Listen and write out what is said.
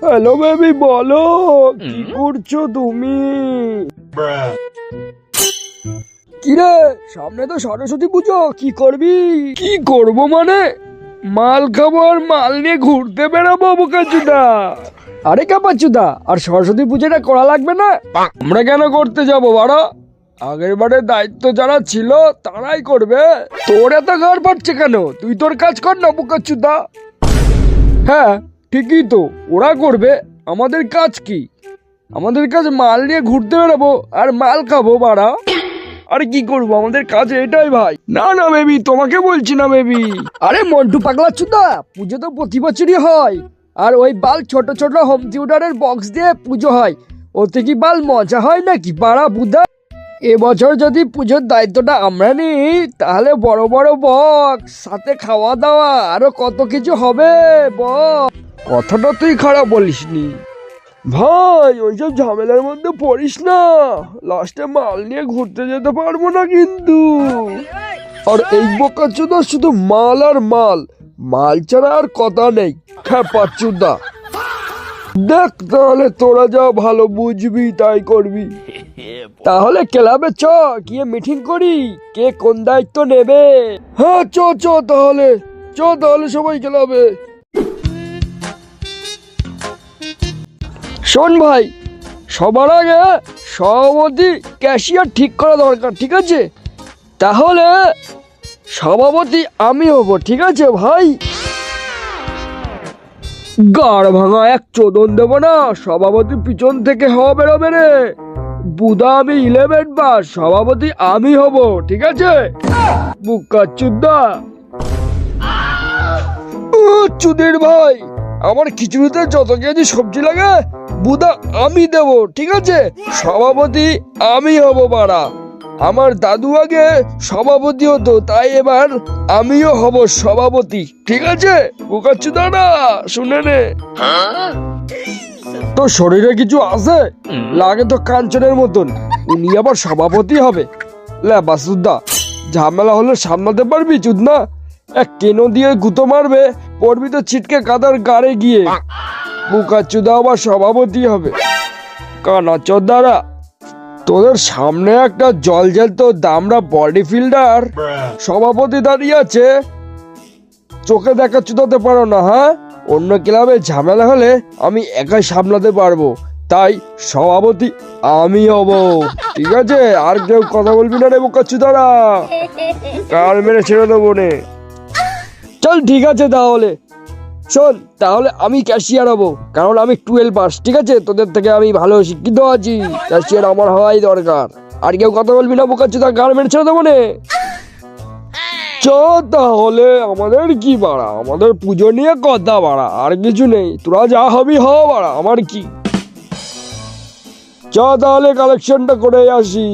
Hello baby বলো কি করছ তুমি? কিরে সামনে তো সরস্বতী পুজো কি করবি? কি করব মানে? মাল খাব আর মাল নিয়ে ঘুরতে বেড়াবো বোকাচুদা। আরে কাপাচুদা আর সরস্বতী পুজোটা করা লাগবে না? আমরা কেন করতে যাব বাড়া? আগের বারে দায়িত্ব যারা ছিল তারাই করবে। তোর এত ঘর পাচ্ছে কেন? তুই তোর কাজ কর না বোকাচুদা। হ্যাঁ ঠিকই তো। ওরা করবে। আমাদের কাজ কি? আমাদের কাজ মাল নিয়ে ঘুরতে বেরোবো আর মাল খাব, বাড়া। আরে কি করব? আমাদের কাজ এটাই ভাই। না না, বেবি, তোমাকে বলছি না, বেবি। আরে, মন্টু পাগলা চুদা, পুজো তো প্রতি বছরই হয়। আর ওই বাল ছোট ছোট হোম থিয়েটারের বক্স দিয়ে পুজো হয়। ওতে কি বাল মজা হয় নাকি? পাড়া বুদা। এবছর যদি পুজোর দায়িত্বটা আমরা নিই, তাহলে বড় বড় বক্স সাথে খাওয়া দাওয়া, আরও কত কিছু হবে, বক। কথাটা তুই খারাপ বলিসনি ভাই, ওইসব ঝামেলার মধ্যে পড়িস না। লাস্টে মাল নিয়ে ঘুরতে যেতে পারব না কিন্তু। আর এই বোকাচুদা শুধু মাল আর মাল। মাল ছাড়া আর কথা নেই। খেপাচুদা দেখ তাহলে তোরা যা ভালো বুঝবি, তাই করবি। তাহলে ক্লাবে চ, গিয়ে মিটিং করি, কে কোন দায়িত্ব নেবে। হ্যাঁ চ চ তাহলে। চ তাহলে সবাই ক্লাবে। শোন ভাই, সবার আগে সভাপতি, ক্যাশিয়ার ঠিক করা দরকার, ঠিক আছে? তাহলে সভাপতি আমি হব, ঠিক আছে ভাই? গাড় ভাঙা এক চোদন দেবো না, সভাপতি পিছন থেকে হওয়া বেরোবে রে। বুধা আমি ইলেভেন পাস সভাপতি আমি হব, ঠিক আছে? বুকা চুদ্দা চুদির ভাই, আমার খিচুড়িতে যত কেজি সবজি লাগে, বুদা আমি দেব, ঠিক আছে? সভাপতি আমি হব বাড়া। আমার দাদু আগে সভাপতি হতো, তাই এবার আমিও হব সভাপতি। ঠিক আছে? বুকাচ্ছুদা না শুনে নে। তো শরীরে কিছু আছে? লাগে তো কাঞ্চনের মতন। উনি আবার সভাপতি হবে। বাসুদা ঝামেলা হলে সামলাতে পারবি, চুদনা? এক কেন দিয়ে গুঁতো মারবে, পড়বি তো ছিটকে কাদার গাড়ে গিয়ে। বুকাচ্ছুদা আবার সভাপতি হবে। কানা চোদ্দারা তোদের সামনে একটা জল জ্যান্ত দামরা বডি ফিল্ডার। সভাপতি দাঁড়িয়ে আছে। চোখে দেখা চুদাতে পারো না হ্যাঁ? অন্য ক্লাবে ঝামেলা হলে আমি একাই সামলাতে পারব। তাই সভাপতি আমি হব। ঠিক আছে? আর কেউ কথা বলবি না রে বোকা চুদারা কার মেরে ছেড়ে দেবো নে। চল ঠিক আছে তাহলে। শোন, তাহলে আমি ক্যাশিয়ার হব। কারণ আমি টুয়েলভ পাস ঠিক আছে? তোদের থেকে আমি ভালো শিক্ষিত আছি। ক্যাশিয়ার আমার হওয়াই দরকার। আর কেউ কথা বলবি না বোকা চুদা গান মেরে ছেড়ে দেবো চ তাহলে, আমাদের কি বাড়া? আমাদের পুজো নিয়ে কথা বাড়া, আর কিছু নেই। তোরা যা হবি হ বাড়া, আমার কি? চ তাহলে কালেকশনটা করে আসি।